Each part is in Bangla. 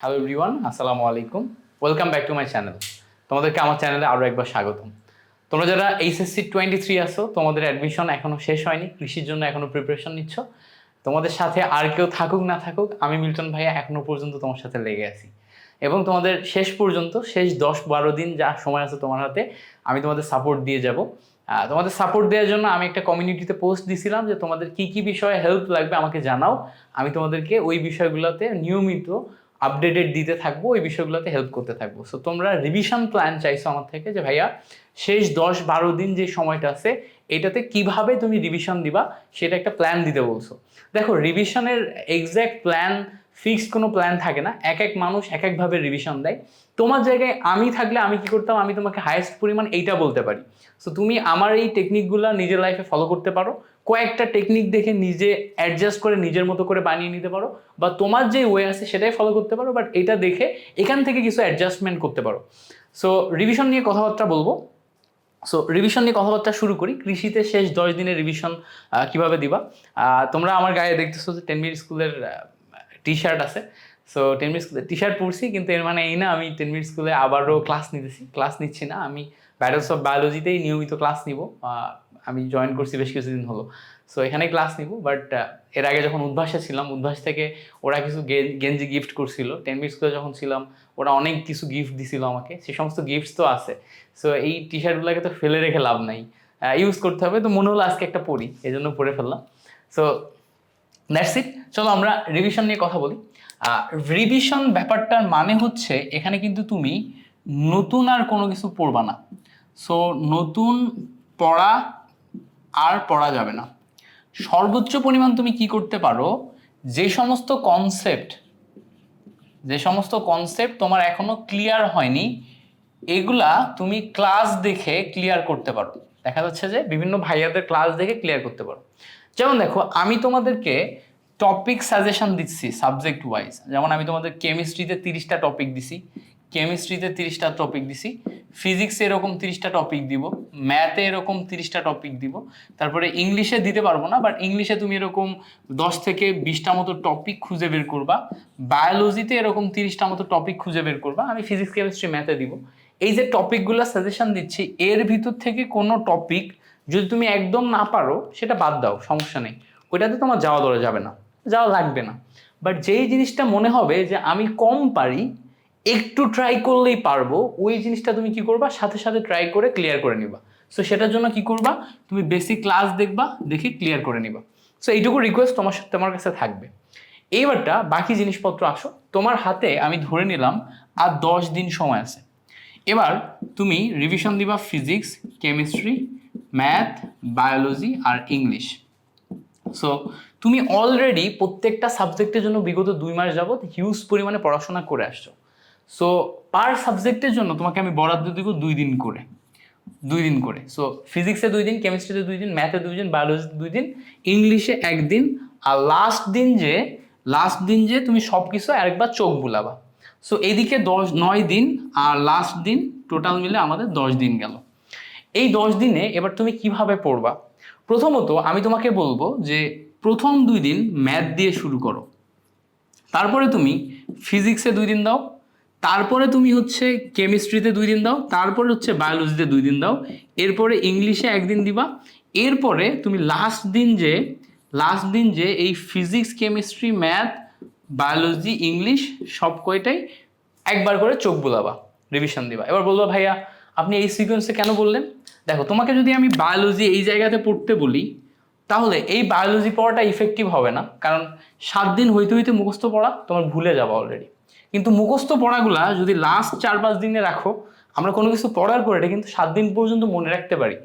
হ্যালো এভরিওয়ান আসসালামু আলাইকুম। Welcome back to my channel তোমাদেরকে আমার চ্যানেলে আরও একবার স্বাগতম। তোমরা যারা এইচএসসি টোয়েন্টি থ্রি আসো তোমাদের অ্যাডমিশন এখনও শেষ হয়নি, কৃষির জন্য এখনও প্রিপারেশন নিচ্ছ। তোমাদের সাথে আর কেউ থাকুক, না থাকুক, আমি মিল্টন ভাইয়া এখনও পর্যন্ত তোমার সাথে লেগে আছি। এবং তোমাদের শেষ পর্যন্ত, শেষ দশ বারো দিন যা সময় আছে তোমার হাতে, আমি তোমাদের সাপোর্ট দিয়ে যাব। তোমাদের সাপোর্ট দেওয়ার জন্য আমি একটা কমিউনিটিতে পোস্ট দিছিলাম যে তোমাদের কি কি বিষয়ে হেল্প লাগবে আমাকে জানাও। আমি তোমাদেরকে ওই বিষয়গুলোতে নিয়মিত আপডেটেড দিতে থাকব, ওই বিষয়গুলোতে হেল্প করতে থাকব। সো তোমরা রিভিশন প্ল্যান চাইছো আমার থেকে যে, ভাইয়া, শেষ দশ বারো দিন যে সময়টা আছে, এটাতে কীভাবে তুমি রিভিশন দিবা, সেটা একটা প্ল্যান দিতে বলছো। দেখো রিভিশনের এক্স্যাক্ট প্ল্যান ফিক্সড কোনো প্ল্যান থাকে না, এক এক মানুষ এক একভাবে রিভিশন দেয়। তোমার জায়গায় আমি থাকলে আমি কি করতাম? আমি তোমাকে হায়েস্ট পরিমাণ এইটা বলতে পারি। সো তুমি আমার এই টেকনিকগুলো নিজের লাইফে ফলো করতে পারো। কয়েকটা টেকনিক দেখে নিজে অ্যাডজাস্ট করে নিজের মতো করে বানিয়ে নিতে পারো। বা তোমার যে ওয়ে আছে সেটাই ফলো করতে পারো বাট এটা দেখে এখান থেকে কিছু অ্যাডজাস্টমেন্ট করতে পারো। সো রিভিশন নিয়ে কথাবার্তা বলব। সো রিভিশন নিয়ে কথাবার্তা শুরু করি। কৃষিতে শেষ দশ দিনের রিভিশন কীভাবে দিবা? তোমরা আমার গায়ে দেখতেছো যে টেন মিনিট স্কুলের টি শার্ট আছে। সো টেন মিনিট স্কুলে টি শার্ট পরছি, কিন্তু এর মানে এই না, আমি টেন মিনিট স্কুলে আবারও ক্লাস নিতেছি। ক্লাস নিচ্ছি না, আমি ব্যাটলস অফ বায়োলজিতেই নিয়মিত ক্লাস নিব। আমি জয়েন করছি বেশ কিছুদিন হলো। সো এখানে ক্লাস নিব বাট এর আগে যখন উদ্ভাসে ছিলাম, উদ্ভাস থেকে ওরা কিছু গেঞ্জি গিফট করছিল। টেন মিনিট স্কুলে যখন ছিলাম, ওরা অনেক কিছু গিফট দিছিল আমাকে। সে সমস্ত গিফটস তো আছে। সো এই টি শার্টগুলোকে তো ফেলে রেখে লাভ নাই। ইউজ করতে হবে, তো মনে হলো আজকে একটা পরি এই জন্য পরে ফেললাম। সো দ্যাটস ইট চলো আমরা রিভিশন নিয়ে কথা বলি। রিভিশন ব্যাপারটার মানে হচ্ছে এখানে কিন্তু তুমি নতুন আর কোনো কিছু পড়বা না। সো নতুন পড়া আর পড়া যাবে না। সর্বোচ্চ পরিমাণ তুমি কি করতে পারো, যে সমস্ত কনসেপ্ট যে সমস্ত কনসেপ্ট তোমার এখনও ক্লিয়ার হয়নি, এগুলা তুমি ক্লাস দেখে ক্লিয়ার করতে পারো। দেখা যাচ্ছে যে বিভিন্ন ভাইয়াদের ক্লাস দেখে ক্লিয়ার করতে পারো। যেমন দেখো, আমি তোমাদেরকে টপিক সাজেশন দিচ্ছি সাবজেক্ট ওয়াইজ যেমন আমি তোমাদের কেমিস্ট্রিতে তিরিশটা টপিক দিছি কেমিস্ট্রিতে তিরিশটা টপিক দিছি ফিজিক্সে এরকম তিরিশটা টপিক দিব ম্যাথে এরকম তিরিশটা টপিক দিব, তারপরে ইংলিশে দিতে পারব না বাট ইংলিশে তুমি এরকম দশ থেকে বিশটা মতো টপিক খুঁজে বের করবা বায়োলজিতে এরকম তিরিশটা মতো টপিক খুঁজে বের করবা, আমি ফিজিক্স কেমিস্ট্রি ম্যাথে দিব। এই যে টপিকগুলো সাজেশন দিচ্ছি, এর ভিতর থেকে কোনো টপিক যদি তুমি একদম না পারো, সেটা বাদ দাও, সমস্যা নেই। ওইটাতে তোমার যাওয়া দরে যাবে না, যাওয়া লাগবে না। বাট যেই জিনিসটা মনে হবে যে আমি কম পারি, একটু ট্রাই করলেই পারব, ওই জিনিসটা তুমি কি করবা? সাথে সাথে ট্রাই করে ক্লিয়ার করে নিবা। সো সেটার জন্য কি করবা? তুমি বেসিক ক্লাস দেখবা, দেখে ক্লিয়ার করে নিবা। সো এইটুকু রিকোয়েস্ট তোমার সাথে, তোমার কাছে থাকবে। এইবারটা বাকি জিনিসপত্র আসো। তোমার হাতে আমি ধরে নিলাম, আর দশ দিন সময় আছে। এবার তুমি রিভিশন দিবা ফিজিক্স কেমিস্ট্রি ম্যাথ বায়োলজি আর ইংলিশ সো তুমি অলরেডি প্রত্যেকটা সাবজেক্টের জন্য বিগত দুই মাস যাবত হিউজ পরিমাণে পড়াশোনা করে আসছো। সো পার সাবজেক্টের জন্য তোমাকে আমি বরাদ্দ দিব দুই দিন করে। দুই দিন করে। সো ফিজিক্সে দুই দিন কেমিস্ট্রিতে দুই দিন ম্যাথে দুই দিন বায়োলজিতে দুই দিন ইংলিশে একদিন আর লাস্ট দিন যে লাস্ট দিন যে তুমি সব কিছু আরেকবার চোখ বুলাবা। সো এদিকে দশ, নয় দিন আর লাস্ট দিন টোটাল মিলে আমাদের দশ দিন গেল। এই দশ দিনে এবার তুমি কীভাবে পড়বা? প্রথমত আমি তোমাকে বলব যে প্রথম দুই দিন ম্যাথ দিয়ে শুরু করো। তারপরে তুমি ফিজিক্সে দুই দিন দাও, তারপরে তুমি হচ্ছে কেমিস্ট্রিতে দুই দিন দাও, তারপরে হচ্ছে বায়োলজিতে দুই দিন দাও, এরপরে ইংলিশে একদিন দিবা, এরপরে তুমি লাস্ট দিন যে লাস্ট দিন যে এই physics chemistry math biology English সব কয়টাই একবার করে চোখ বোলাবা রিভিশন দিবা। এবার বলব, ভাইয়া আপনি এই সিকোয়েন্সে কেন বললেন? দেখো, তোমাকে যদি আমি বায়োলজি এই জায়গাতে পড়তে বলি, তাহলে এই বায়োলজি পড়াটা ইফেক্টিভ হবে না। কারণ সাত দিন হইতে হইতে মুখস্থ পড়া তোমার ভুলে যাব অলরেডি কিন্তু মুখস্থ পড়াগুলা যদি লাস্ট চার পাঁচ দিনে রাখো, আমরা কোনো কিছু পড়ার পরে এটা কিন্তু সাত দিন পর্যন্ত মনে রাখতে পারি।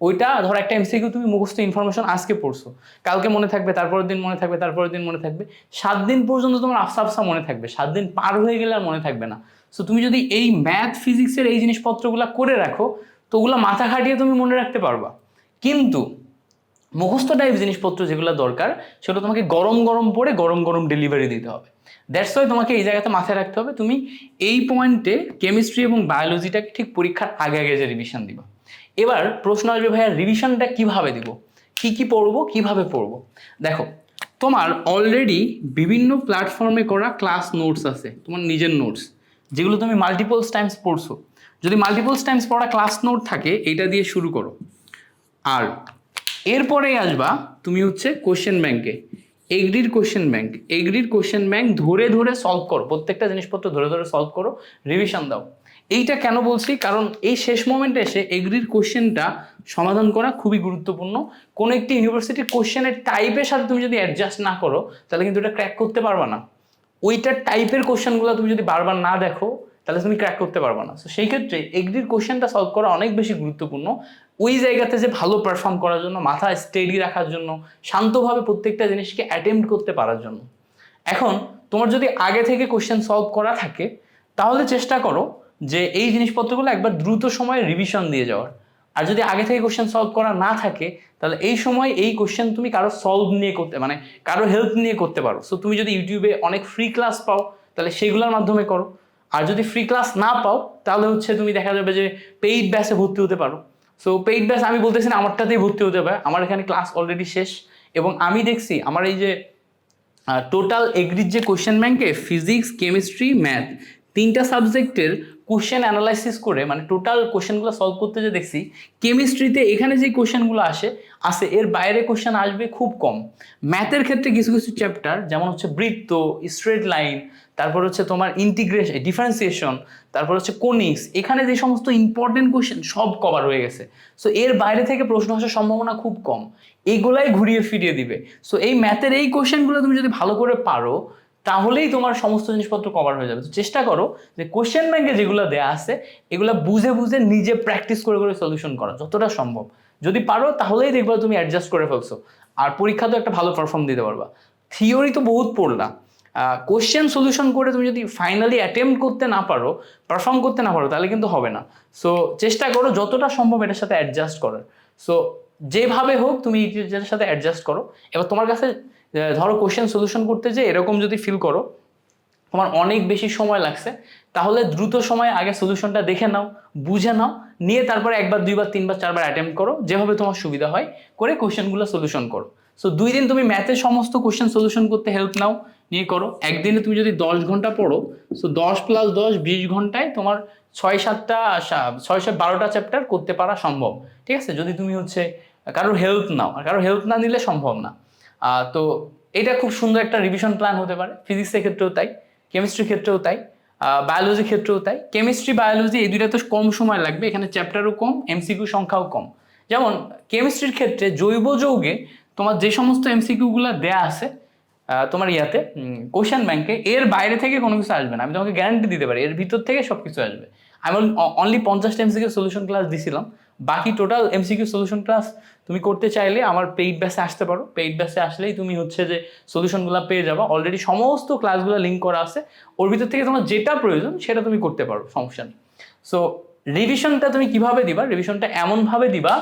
ওইটা ধর একটা এমসিকিউ তুমি মুখস্থ ইনফরমেশন আজকে পড়ছো। কালকে মনে থাকবে, তারপরের দিন মনে থাকবে, তারপরের দিন মনে থাকবে। সাত দিন পর্যন্ত তোমার আফসা আফসা মনে থাকবে। সাত দিন পার হয়ে গেলে আর মনে থাকবে না। সো তুমি যদি এই ম্যাথ ফিজিক্সের এই জিনিসপত্রগুলো করে রাখো, তো ওগুলো মাথা খাটিয়ে তুমি মনে রাখতে পারবা। কিন্তু মুখস্থ টাইপ জিনিসপত্র যেগুলো দরকার সেটা তোমাকে গরম গরম পড়ে গরম গরম ডেলিভারি দিতে হবে। দ্যাটস ওয়াই তোমাকে এই জায়গাতে মাথায় রাখতে হবে, তুমি এই পয়েন্টে কেমিস্ট্রি এবং বায়োলজিটাকে ঠিক পরীক্ষার আগে আগে যে রিভিশন দিবা। এবার প্রশ্ন আসবে, ভাইয়া রিভিশনটা কীভাবে দিব? কি কি পড়ব? কীভাবে পড়ব? দেখো, তোমার অলরেডি বিভিন্ন প্ল্যাটফর্মে করা ক্লাস নোটস আছে, তোমার নিজের নোটস যেগুলো তুমি মাল্টিপলস টাইমস পড়ছো। যদি মাল্টিপলস টাইমস পড়া ক্লাস নোট থাকে এটা দিয়ে শুরু করো। আর এরপরেই আসবা তুমি হচ্ছে কোশ্চেন ব্যাংকে এগ্রির কোশ্চেন ব্যাংক এগ্রির কোশ্চেন ব্যাংক ধরে ধরে সলভ করো। প্রত্যেকটা জিনিসপত্র ধরে ধরে সলভ করো। রিভিশন দাও। এইটা কেন বলছি? কারণ এই শেষ মোমেন্টে এসে এগ্রির কোশ্চেনটা সমাধান করা খুবই গুরুত্বপূর্ণ। কোনো একটি ইউনিভার্সিটির কোশ্চেনের টাইপের সাথে তুমি যদি অ্যাডজাস্ট না করো, তাহলে কিন্তু এটা ক্র্যাক করতে পারবা না। ওইটার টাইপের কোশ্চেনগুলো তুমি যদি বারবার না দেখো, তাহলে তুমি ক্র্যাক করতে পারবে না। তো সেই ক্ষেত্রে এগ্রির কোশ্চেনটা সলভ করা অনেক বেশি গুরুত্বপূর্ণ। ওই জায়গাতে যে ভালো পারফর্ম করার জন্য, মাথা স্টেডি রাখার জন্য, শান্তভাবে প্রত্যেকটা জিনিসকে অ্যাটেম্প্ট করতে পারার জন্য। এখন, তোমার যদি আগে থেকে কোশ্চেন সলভ করা থাকে, তাহলে চেষ্টা করো যে এই জিনিসপত্রগুলো একবার দ্রুত সময়ে রিভিশন দিয়ে যাওয়ার। আর যদি আগে থেকে কোশ্চেন সলভ করা না থাকে, তাহলে এই সময় এই কোশ্চেন তুমি কারও সলভ নিয়ে করতে মানে কারও হেল্প নিয়ে করতে পারো। সো তুমি যদি ইউটিউবে অনেক ফ্রি ক্লাস পাও, তাহলে সেগুলোর মাধ্যমে করো। আর যদি ফ্রি ক্লাস না পাও, তাহলে হচ্ছে তুমি দেখা যাবে যে পেইড ব্যাচে ভর্তি হতে পারো। সো পেইড ব্যাচ আমি বলতেছি না আমারটাতেই ভর্তি হতে পারে আমার এখানে ক্লাস অলরেডি শেষ। এবং আমি দেখছি আমার এই যে টোটাল এগ্রির যে কোশ্চেন ব্যাংকে ফিজিক্স কেমিস্ট্রি ম্যাথ তিনটা সাবজেক্টের কোশ্চেন অ্যানালাইসিস করে মানে টোটাল কোশ্চেনগুলো সলভ করতে যে দেখছি কেমিস্ট্রিতে এখানে যে কোশ্চেনগুলো আসে আসে, এর বাইরে কোশ্চেন আসবে খুব কম। ম্যাথের ক্ষেত্রে কিছু কিছু চ্যাপ্টার যেমন হচ্ছে বৃত্ত স্ট্রেট লাইন তারপর হচ্ছে তোমার ইন্টিগ্রেশন ডিফারেন্সিয়েশন তারপর হচ্ছে কোনিক্স এখানে যে সমস্ত ইম্পর্টেন্ট কোশ্চেন সব কভার হয়ে গেছে। সো এর বাইরে থেকে প্রশ্ন আসার সম্ভাবনা খুব কম। এইগুলাই ঘুরিয়ে ফিরিয়ে দিবে। সো এই ম্যাথের এই কোশ্চেনগুলো তুমি যদি ভালো করে পারো তাহলেই তোমার সমস্ত জিনিসপত্র কভার হয়ে যাবে। তো চেষ্টা করো যে কোশ্চেন ব্যাংকে যেগুলো দেওয়া আছে, এগুলো বুঝে বুঝে নিজে প্র্যাকটিস করে করে সলিউশন করা, যতটা সম্ভব। যদি পারো, তাহলেই দেখবা তুমি অ্যাডজাস্ট করে ফেলছো। আর পরীক্ষা তো একটা ভালো পারফর্ম দিতে পারবা। থিওরি তো বহুত পড়লা। কোশ্চেন সলিউশন করে তুমি যদি ফাইনালি অ্যাটেম্প করতে না পারো পারফর্ম করতে না পারো, তাহলে কিন্তু হবে না। সো চেষ্টা করো যতটা সম্ভব এটার সাথে অ্যাডজাস্ট করার। সো যেভাবে হোক তুমি এটার সাথে অ্যাডজাস্ট করো। এবার তোমার কাছে ধরো কোশ্চেন সলিউশন করতে যে এরকম যদি ফিল করো, তোমার অনেক বেশি সময় লাগছে, তাহলে দ্রুত সময়ে আগে সলিউশনটা দেখে নাও, বুঝে নাও, নিয়ে তারপরে একবার, দুইবার, তিনবার, চারবার অ্যাটেম্প করো, যেভাবে তোমার সুবিধা হয়, করে কোশ্চেনগুলো সলিউশন করো। সো দুই দিন তুমি ম্যাথের সমস্ত কোশ্চেন সলিউশন করতে হেল্প নাও, নিয়ে করো। একদিনে তুমি যদি দশ ঘণ্টা পড়ো সো দশ প্লাস দশ, বিশ ঘন্টায় তোমার ছয় সাতটা ছয় সাত, বারোটা চ্যাপ্টার করতে পারা সম্ভব। ঠিক আছে? যদি তুমি হচ্ছে, কারোর হেল্প নাও, আর কারোর হেল্প না নিলে সম্ভব না। তো এটা খুব সুন্দর একটা রিভিশন প্ল্যান হতে পারে। ফিজিক্সের ক্ষেত্রেও তাই কেমিস্ট্রির ক্ষেত্রেও তাই বায়োলজির ক্ষেত্রেও তাই। কেমিস্ট্রি বায়োলজি এই দুইটা তো কম সময় লাগবে, এখানে চ্যাপ্টারও কম এমসিকিউ সংখ্যাও কম। যেমন কেমিস্ট্রির ক্ষেত্রে জৈব যৌগে তোমার যে সমস্ত এমসিকিউগুলো দেয়া আছে তোমার ইয়াতে কোশ্চেন ব্যাংকে এর বাইরে থেকে কোনো কিছু আসবে না। আমি তোমাকে গ্যারান্টি দিতে পারি, এর ভিতর থেকে সব কিছু আসবে। আমি অনলি পঞ্চাশটা এমসিকিউ সলিউশন ক্লাস দিছিলাম। বাকি টোটাল এমসিকিউ সলিউশন ক্লাস তুমি করতে চাইলে আমার পেইড ব্যাসে আসতে পারো। পেইড ব্যাসে আসলেই তুমি হচ্ছে যে সলিউশনগুলো পেয়ে যাবা। অলরেডি সমস্ত ক্লাসগুলো লিঙ্ক করা আছে। ওর ভিতর থেকে তোমার যেটা প্রয়োজন সেটা তুমি করতে পারো, সমস্যা নেই। সো রিভিশনটা তুমি কীভাবে দিবা? রিভিশনটা এমনভাবে দিবা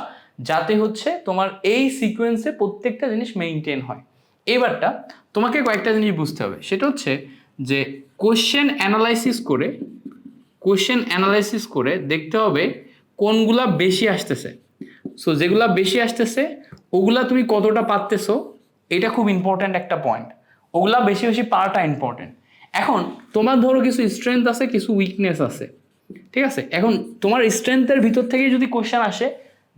যাতে হচ্ছে তোমার এই সিকোয়েন্সে প্রত্যেকটা জিনিস মেনটেন হয়। এবারটা তোমাকে কয়েকটা জিনিস বুঝতে হবে। সেটা হচ্ছে যে কোশ্চেন অ্যানালাইসিস করে কোশ্চেন অ্যানালাইসিস করে দেখতে হবে কোনগুলা বেশি আসতেছে? সো যেগুলা বেশি আসতেছে, ওগুলা তুমি কতটা পারতেছো? এটা খুব ইম্পর্ট্যান্ট একটা পয়েন্ট ওগুলা বেশি বেশি পাওয়াটা ইম্পর্ট্যান্ট এখন, তোমার ধরো কিছু স্ট্রেংথ আছে, কিছু উইকনেস আছে, ঠিক আছে? এখন, তোমার স্ট্রেংথের ভিতর থেকে যদি কোশ্চেন আসে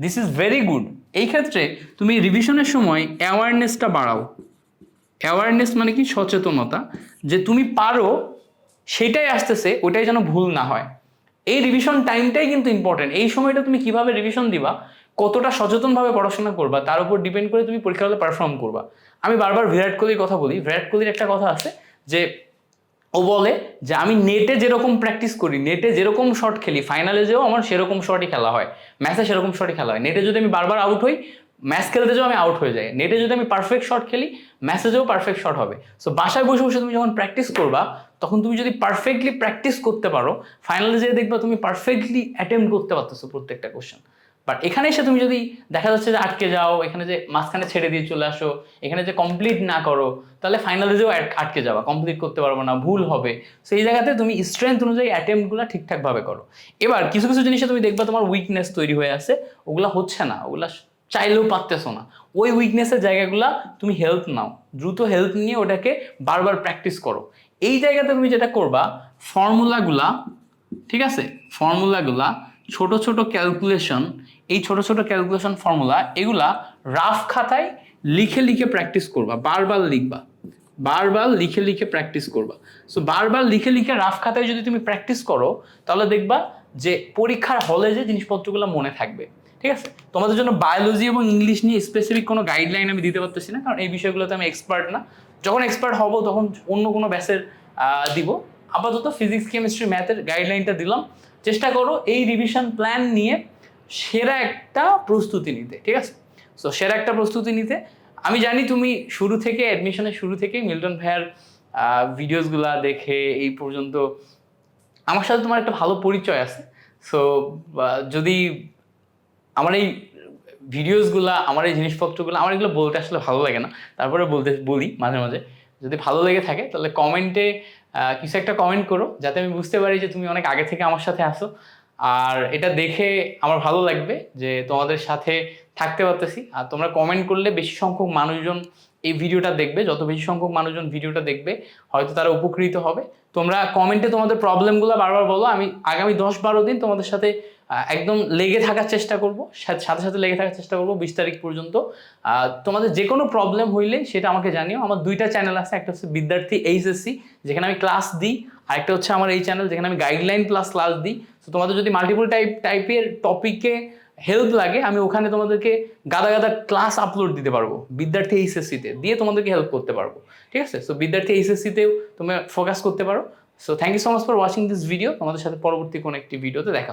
দিস ইজ ভেরি গুড এই ক্ষেত্রে তুমি রিভিশনের সময় অ্যাওয়ারনেসটা বাড়াও। অ্যাওয়ারনেস মানে কি? সচেতনতা। যে তুমি পারো, সেটাই আসতেছে, ওটাই যেন ভুল না হয়। এই রিভিশন টাইমটাই কিন্তু ইম্পর্টেন্ট এই সময়টা তুমি কীভাবে রিভিশন দিবা, কতটা সচেতনভাবে পড়াশোনা করবা, তার উপর ডিপেন্ড করে তুমি পরীক্ষা হলে পারফর্ম করবা। আমি বারবার বিরাট কোহলির কথা বলি, বিরাট কোহলির একটা কথা আছে যে, ও বলে যে, আমি নেটে যেরকম প্র্যাকটিস করি নেটে যেরকম শট খেলি ফাইনালে যেও আমার সেরকম শটই খেলা হয় ম্যাচে সেরকম শটই খেলা হয়। নেটে যদি আমি বারবার আউট হই ম্যাচ খেলতে যাও আমি আউট হয়ে যাই। নেটে যদি আমি পারফেক্ট শট খেলি ম্যাচে যেও পারফেক্ট শট হবে। সো বাসায় বসে বসে তুমি যখন প্র্যাকটিস করবা তখন তুমি যদি পারফেক্টলি প্র্যাকটিস করতে পারো ফাইনালে যেয়ে দেখবা তুমি পারফেক্টলি অ্যাটেম্প করতে পারতেছো প্রত্যেকটা কোশ্চেন বাট এখানে এসে তুমি যদি দেখা যাচ্ছে যে আটকে যাও, এখানে যে মাঝখানে ছেড়ে দিয়ে চলে আসো, এখানে যে কমপ্লিট না করো, তাহলে ফাইনালে যেও আটকে যাওয়া কমপ্লিট করতে পারব না, ভুল হবে। সেই জায়গাতে তুমি স্ট্রেংথ অনুযায়ী অ্যাটেম্পগুলো ঠিকঠাকভাবে করো। এবার কিছু কিছু জিনিসে তুমি দেখবা তোমার উইকনেস তৈরি হয়ে আছে, ওগুলা হচ্ছে না, ওগুলা চাইলেও পারতেছো না। ওই উইকনেসের জায়গাগুলা তুমি হেল্প নাও, দ্রুত হেল্প নিয়ে ওটাকে বারবার প্র্যাকটিস করো। এই জায়গাতে তুমি যেটা করবা ফর্মুলাগুলা ঠিক আছে? ফর্মুলাগুলা ছোট ছোট ক্যালকুলেশন এই ছোট ছোট ক্যালকুলেশন ফর্মুলা এগুলা রাফ খাতায় লিখে লিখে প্র্যাকটিস করবা, বারবার লিখবা, বারবার লিখে লিখে প্র্যাকটিস করবা। সো বারবার লিখে লিখে রাফ খাতায় যদি তুমি প্র্যাকটিস করো, তাহলে দেখবা যে পরীক্ষার হলে যে জিনিসপত্রগুলো মনে থাকবে, ঠিক আছে? তোমাদের জন্য বায়োলজি এবং ইংলিশ নিয়ে স্পেসিফিক কোনো গাইডলাইন আমি দিতে পারতেছি না, কারণ এই বিষয়গুলোতে আমি এক্সপার্ট না। যখন এক্সপার্ট হব, তখন অন্য কোনো ব্যাসের দিব। আপাতত ফিজিক্স কেমিস্ট্রি ম্যাথের গাইডলাইনটা দিলাম। চেষ্টা করো এই রিভিশন প্ল্যান নিয়ে সেরা একটা প্রস্তুতি নিতে, ঠিক আছে? সো সেরা একটা প্রস্তুতি নিতে। আমি জানি তুমি শুরু থেকে অ্যাডমিশনের শুরু থেকে মিল্টন ভাইয়ার ভিডিওসগুলা দেখে এই পর্যন্ত আমার সাথে তোমার একটা ভালো পরিচয় আছে। সো যদি আমার এই ভিডিওসগুলা আমার এই জিনিসপত্রগুলো, আমার এগুলো বলতে আসলে ভালো লাগে না। তারপরে বলতে, বলি মাঝে মাঝে। যদি ভালো লেগে থাকে, তাহলে কমেন্টে কিছু একটা কমেন্ট করো, যাতে আমি বুঝতে পারি যে তুমি অনেক আগে থেকে আমার সাথে আসো আর এটা দেখে আমার ভালো লাগবে যে তোমাদের সাথে থাকতে পারতেছি। আর তোমরা কমেন্ট করলে বেশি সংখ্যক মানুষজন এই ভিডিওটা দেখবে। যত বেশি সংখ্যক মানুষজন ভিডিওটা দেখবে, হয়তো তারা উপকৃত হবে। তোমরা কমেন্টে তোমাদের প্রবলেমগুলো বারবার বলো। আমি আগামী দশ বারো দিন তোমাদের সাথে একদম লেগে থাকার চেষ্টা করব, সাথে সাথে লেগে থাকার চেষ্টা করব বিশ তারিখ পর্যন্ত। তোমাদের যে কোনো প্রবলেম হইলে সেটা আমাকে জানিও। আমার দুইটা চ্যানেল আছে, একটা হচ্ছে বিদ্যার্থী এইচএসসি, যেখানে আমি ক্লাস দিই, আর একটা হচ্ছে আমার এই চ্যানেল যেখানে আমি গাইডলাইন প্লাস ক্লাস দিই। তো তোমাদের যদি মাল্টিপল টাইপ টাইপের টপিকে হেল্প লাগে, আমি ওখানে তোমাদেরকে গাদা গাদা ক্লাস আপলোড দিতে পারব, বিদ্যার্থী এইচএসসিতে। দিয়ে তোমাদেরকে হেল্প করতে পারব। ঠিক আছে? সো বিদ্যার্থী এইচএসসিতেও তুমি ফোকাস করতে পারো। So thank you so much for watching this video তোমাদের সাথে পরবর্তী কোনো একটি ভিডিওতে দেখা।